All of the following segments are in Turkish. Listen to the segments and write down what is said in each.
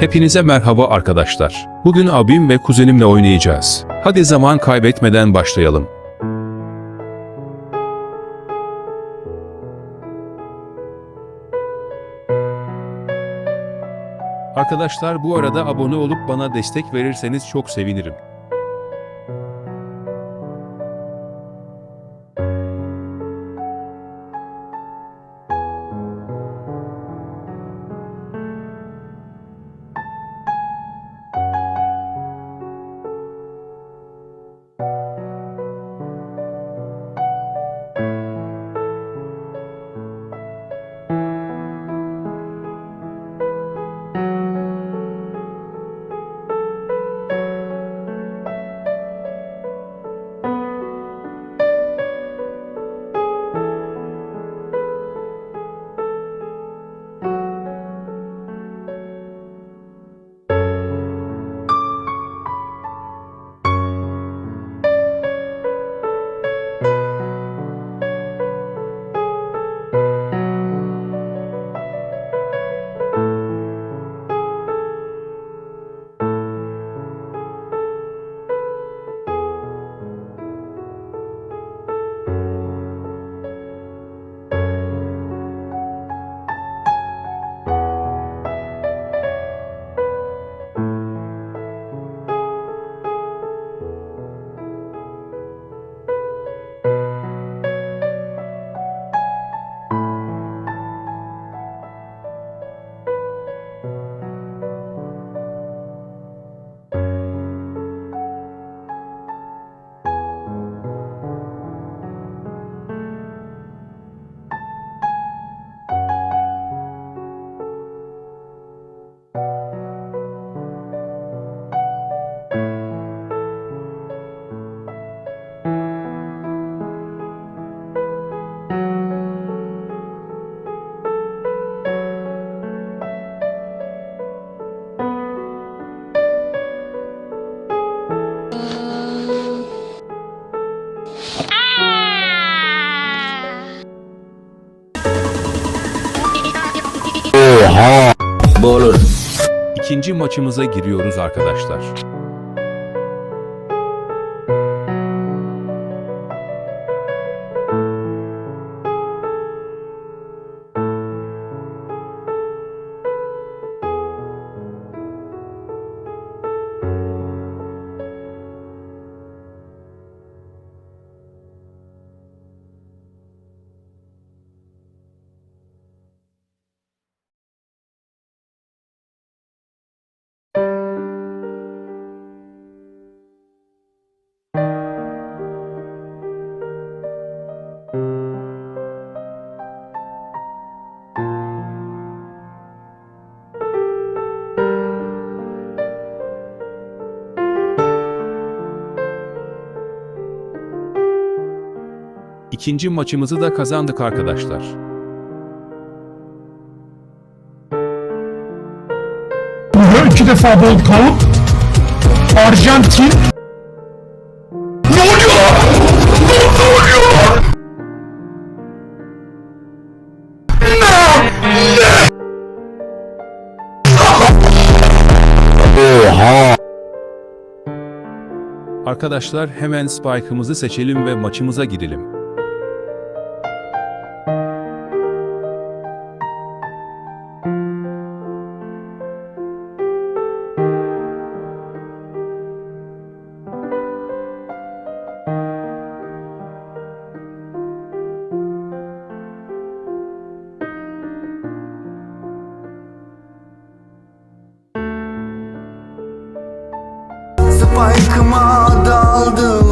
Hepinize merhaba arkadaşlar. Bugün abim ve kuzenimle oynayacağız. Hadi zaman kaybetmeden başlayalım. Arkadaşlar bu arada abone olup bana destek verirseniz çok sevinirim. Bu olur. İkinci maçımıza giriyoruz arkadaşlar. İkinci maçımızı da kazandık arkadaşlar. iki defa bol tavuk. Arjantin. Ne oluyor? Ne, ne oluyor? Arkadaşlar hemen spike'ımızı seçelim ve maçımıza gidelim. Spike'ıma daldılar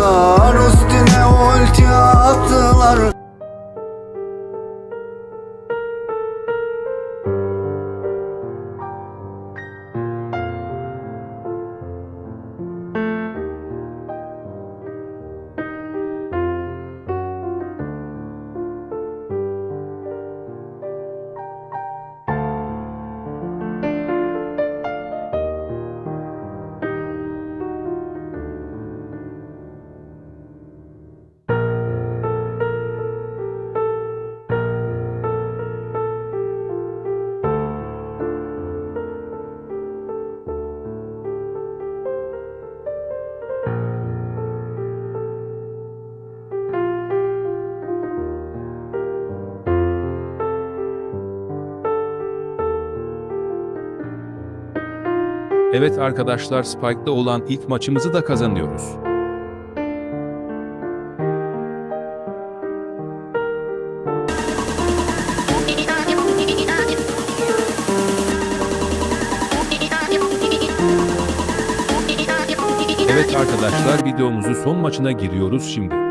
Evet arkadaşlar Spike'da olan ilk maçımızı da kazanıyoruz. Evet arkadaşlar videomuzun son maçına giriyoruz şimdi.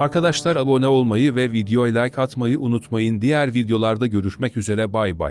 Arkadaşlar abone olmayı ve videoya like atmayı unutmayın. Diğer videolarda görüşmek üzere bay bay.